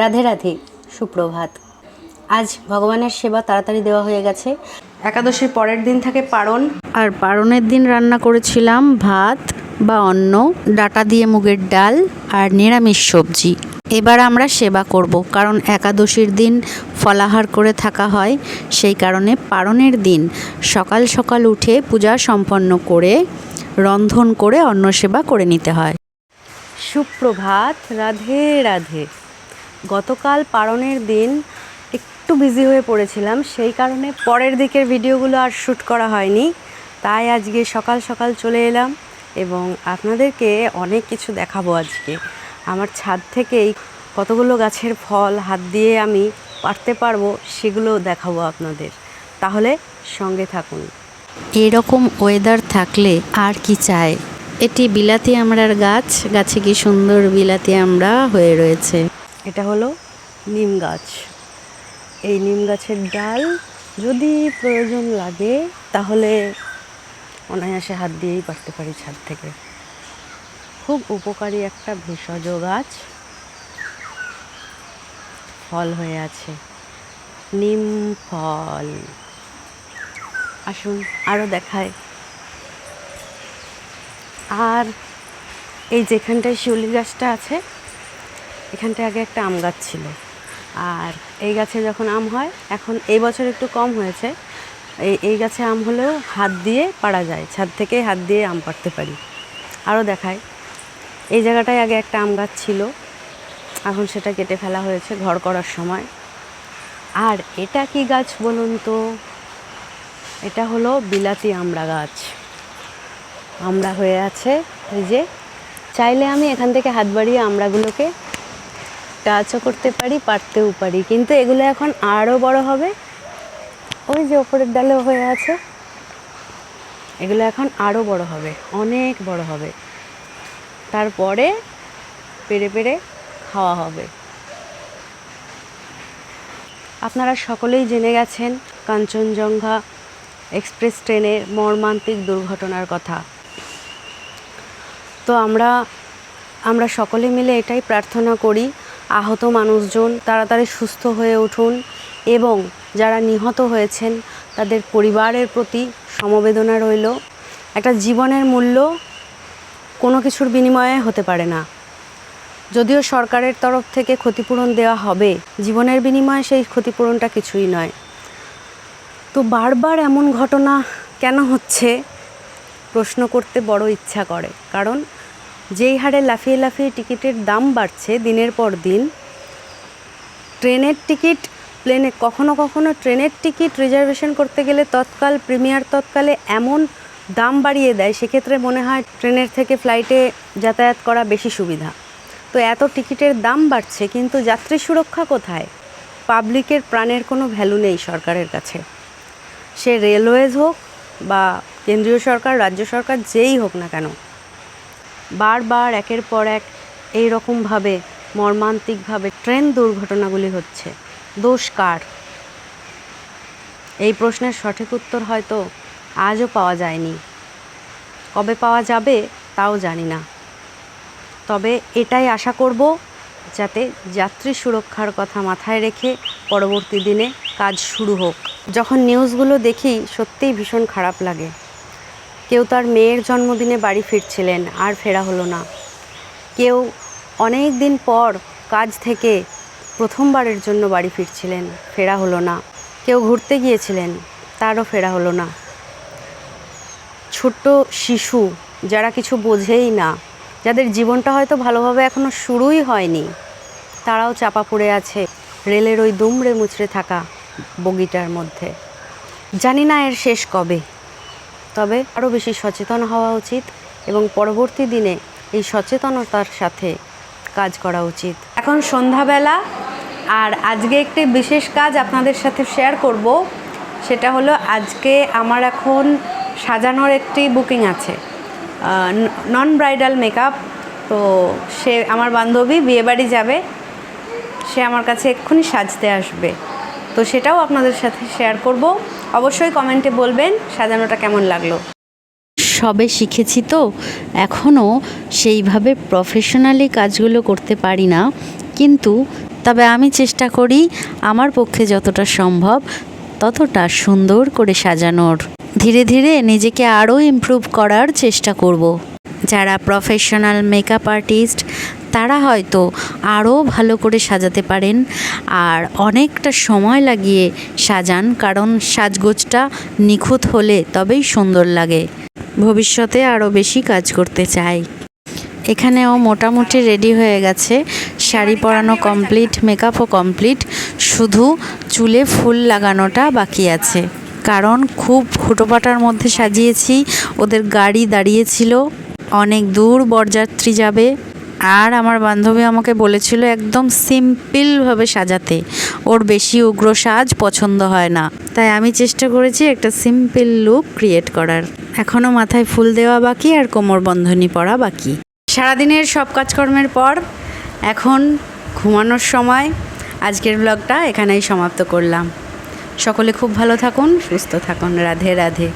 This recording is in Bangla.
রাধে রাধে সুপ্রভাত। আজ ভগবানের সেবা তাড়াতাড়ি দেওয়া হয়ে গেছে। একাদশীর পরের দিন থাকে পারণ। আর পারণের দিন রান্না করেছিলাম ভাত বা অন্ন ডাটা দিয়ে মুগের ডাল আর নিরামিষ সবজি। এবার আমরা সেবা করব কারণ একাদশীর দিন ফলাহার করে থাকা হয় সেই কারণে পারণের দিন সকাল সকাল উঠে পূজা সম্পন্ন করে রন্ধন করে অন্ন সেবা করে নিতে হয়। সুপ্রভাত রাধে রাধে। গতকাল পারণের দিন একটু বিজি হয়ে পড়েছিলাম। সেই কারণে পরের দিকের ভিডিওগুলো আর শ্যুট করা হয়নি। তাই আজকে সকাল সকাল চলে এলাম এবং আপনাদেরকে অনেক কিছু দেখাবো আজকে। আমার ছাদ থেকেই কতগুলো গাছের ফল হাত দিয়ে আমি পারতে পারব সেগুলো দেখাবো আপনাদের। তাহলে সঙ্গে থাকুন। এরকম ওয়েদার থাকলে আর কি চায় এটি বিলাতি আমরার গাছ, গাছে কি সুন্দর বিলাতি আমড়া হয়ে রয়েছে। এটা হলো নিম গাছ। এই নিম গাছের ডাল যদি প্রয়োজন লাগে, তাহলে অনায়াসে হাত দিয়েই পারতে পারি ছাদ থেকে। খুব উপকারী একটা ভেষজ গাছ। ফল হয়ে আছে। নিম ফল। আসুন আরও দেখায় আর এই যেখানটায় শিউলি গাছটা আছে এখানটায় আগে একটা আম গাছ ছিল। আর এই গাছে যখন আম হয়, এখন এই বছর একটু কম হয়েছে। এই এই গাছে আম হলেও হাত দিয়ে পাড়া যায়, ছাদ থেকে হাত দিয়ে আম পাড়তে পারি। আরও দেখায় এই জায়গাটায় আগে একটা আম গাছ ছিল। এখন সেটা কেটে ফেলা হয়েছে ঘর করার সময়। আর এটা কি গাছ বলুন তো? এটা হলো বিলাতি আমড়া গাছ। আমড়া হয়ে আছে, এই যে। চাইলে আমি এখান থেকে হাত বাড়িয়ে আমড়াগুলোকে টাচও করতে পারি, পারতেও পারি। কিন্তু এগুলো এখন আরও বড় হবে। ওই যে ওপরের ডালেও হয়ে আছে। এগুলো এখন আরও বড় হবে, অনেক বড় হবে। তারপরে পেরে পেরে খাওয়া হবে। আপনারা সকলেই জেনে গেছেন কাঞ্চনজঙ্ঘা এক্সপ্রেস ট্রেনের মর্মান্তিক দুর্ঘটনার কথা। তো আমরা আমরা সকলে মিলে এটাই প্রার্থনা করি আহত মানুষজন তাড়াতাড়ি সুস্থ হয়ে উঠুন এবং যারা নিহত হয়েছেন, তাদের পরিবারের প্রতি সমবেদনা রইল। একটা জীবনের মূল্য কোনো কিছুর বিনিময়ে হতে পারে না। যদিও সরকারের তরফ থেকে ক্ষতিপূরণ দেওয়া হবে, জীবনের বিনিময়ে সেই ক্ষতিপূরণটা কিছুই নয়। তো বারবার এমন ঘটনা কেন হচ্ছে? প্রশ্ন করতে বড় ইচ্ছা করে, কারণ যেই হারে লাফিয়ে লাফিয়ে টিকিটের দাম বাড়ছে দিনের পর দিন, ট্রেনের টিকিট, প্লেনে কখনো কখনো ট্রেনের টিকিট রিজার্ভেশন করতে গেলে তৎকাল প্রিমিয়ার তৎকালে এমন দাম বাড়িয়ে দেয়, সেক্ষেত্রে মনে হয় ট্রেনের থেকে ফ্লাইটে যাতায়াত করা বেশি সুবিধা। তো এত টিকিটের দাম বাড়ছে, কিন্তু যাত্রী সুরক্ষা কোথায়? পাবলিকের প্রাণের কোনো ভ্যালু নেই সরকারের কাছে। সে রেলওয়েজ হোক বা কেন্দ্রীয় সরকার, রাজ্য সরকার, যেই হোক না কেন বারবার একের পর এক এই রকমভাবে মর্মান্তিকভাবে ট্রেন দুর্ঘটনাগুলি হচ্ছে। দোষ কার? এই প্রশ্নের সঠিক উত্তর হয়তো আজও পাওয়া যায়নি। কবে পাওয়া যাবে তাও জানি না। তবে এটাই আশা করব যাতে যাত্রী সুরক্ষার কথা মাথায় রেখে পরবর্তী দিনে কাজ শুরু হোক। যখন নিউজগুলো দেখি, সত্যিই ভীষণ খারাপ লাগে। কেউ তার মেয়ের জন্মদিনে বাড়ি ফিরছিলেন, আর ফেরা হলো না। কেউ অনেক দিন পর কাজ থেকে প্রথমবারের জন্য বাড়ি ফিরছিলেন, ফেরা হলো না। কেউ ঘুরতে গিয়েছিলেন, তারও ফেরা হলো না। ছোট্ট শিশু, যারা কিছু বোঝেই না, যাদের জীবনটা হয়তো ভালোভাবে এখনও শুরুই হয়নি, তারাও চাপা পড়ে আছে রেলের ওই দুমড়ে মুচড়ে থাকা বগিটার মধ্যে। জানি না এর শেষ কবে। তবে আরও বেশি সচেতন হওয়া উচিত এবং পরবর্তী দিনে এই সচেতনতার সাথে কাজ করা উচিত। এখন সন্ধ্যাবেলা, আর আজকে একটি বিশেষ কাজ আপনাদের সাথে শেয়ার করব। সেটা হলো আজকে আমার এখন সাজানোর একটি বুকিং আছে। Non bridal makeup. তো সে আমার বান্ধবী বিয়েবাড়ি যাবে। সে আমার কাছে এক্ষুনি সাজতে আসবে। তো সেটাও আপনাদের সাথে শেয়ার করব। অবশ্যই কমেন্টে বলবেন সাজানোটা কেমন লাগল। সবে শিখেছি তো এখনও সেইভাবে প্রফেশনালি কাজগুলো করতে পারি না। কিন্তু তবে আমি চেষ্টা করি আমার পক্ষে যতটা সম্ভব ততটা সুন্দর করে সাজানোর। ধীরে ধীরে নিজেকে আরও ইমপ্রুভ করার চেষ্টা করব। যারা প্রফেশনাল মেকআপ আর্টিস্ট তারা হয়তো আরও ভালো করে সাজাতে পারেন আর অনেকটা সময় লাগিয়ে সাজান, কারণ সাজগোজটা নিখুঁত হলে তবেই সুন্দর লাগে। ভবিষ্যতে আরও বেশি কাজ করতে চাই। এখানেও মোটামুটি রেডি হয়ে গেছে। শাড়ি পরানো কমপ্লিট, মেকআপও কমপ্লিট। শুধু চুলে ফুল লাগানোটা বাকি আছে। কারণ খুব ফুটোপাটার মধ্যে সাজিয়েছি, ওদের গাড়ি দাঁড়িয়েছিল অনেক দূর বরযাত্রী যাবে। আর আমার বান্ধবী আমাকে বলেছিল একদম সিম্পলভাবে সাজাতে। ওর বেশি উগ্র সাজ পছন্দ হয় না। তাই আমি চেষ্টা করেছি একটা সিম্পল লুক ক্রিয়েট করার। এখনও মাথায় ফুল দেওয়া বাকি আর কোমর বন্ধনী পরা বাকি। সারাদিনের সব কাজকর্মের পর এখন ঘুমানোর সময়। আজকের ব্লগটা এখানেই সমাপ্ত করলাম। সকলে খুব ভালো থাকুন, সুস্থ থাকুন। রাধে রাধে।